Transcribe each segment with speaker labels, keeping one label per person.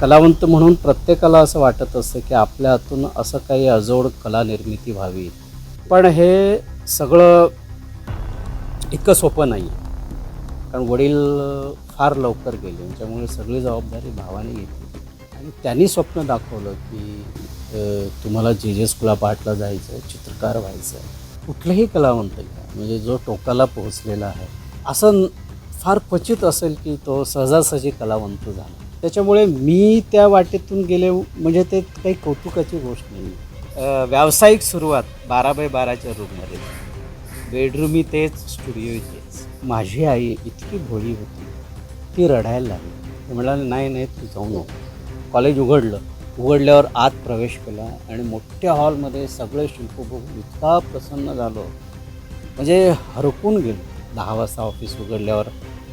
Speaker 1: कलावंत म्हणून प्रत्येकाला असं वाटत असतं की आपल्या हातून असं काही अजोड कला निर्मिती व्हावी. पण हे सगळं इतकं सोपं नाही. कारण वडील फार लवकर गेले. त्यामुळे सगळी जबाबदारी भावाने घेतली. आणि त्यांनी स्वप्न दाखवलं की तुम्हाला जे जे स्कुला पाठला जायचं आहे चित्रकार व्हायचं आहे कुठलंही कलावंत घ्या. म्हणजे जो टोकाला पोहोचलेला आहे. असं फार क्वचित असेल की तो सहजासहजी कलावंत झाला. त्याच्यामुळे मी त्या वाटेतून गेले म्हणजे ते काही कौतुकाची गोष्ट नाही. व्यावसायिक सुरुवात बारा बाय बाराच्या रूममध्ये बेडरूमी तेच स्टुडिओ तेच. माझी आई इतकी भोळी होती ती रडायला लागली. ती म्हणाली नाही नाही तू जाऊ नको. कॉलेज उघडलं. उघडल्यावर आत प्रवेश केला आणि मोठ्या हॉलमध्ये सगळे शिल्प बघून इतका प्रसन्न झालो. म्हणजे हरकून गेलो. दहा वाजता ऑफिस उघडल्यावर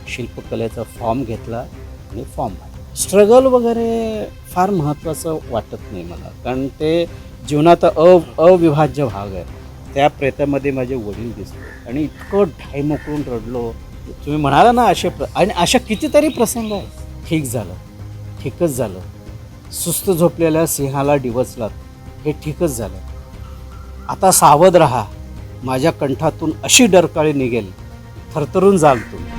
Speaker 1: शिल्पकलेचा फॉर्म घेतला आणि फॉर्म भरला. स्ट्रगल वगैरे फार महत्त्वाचं वाटत नाही मला. कारण ते जीवनाचा अ अविभाज्य भाग आहे त्या प्रेतामध्ये माझे वडील दिसले. आणि इतकं ढाई मोकळून रडलो. तुम्ही म्हणाला ना असे प्र आणि अशा कितीतरी प्रसंग आहे ठीक झालं. ठीकच झालं. सुस्त झोपलेल्या सिंहाला डिवचलात हे ठीकच झालं. आता सावध राहा. माझ्या कंठातून अशी डरकाळी निघेल. थरथरून जाल तुम्ही.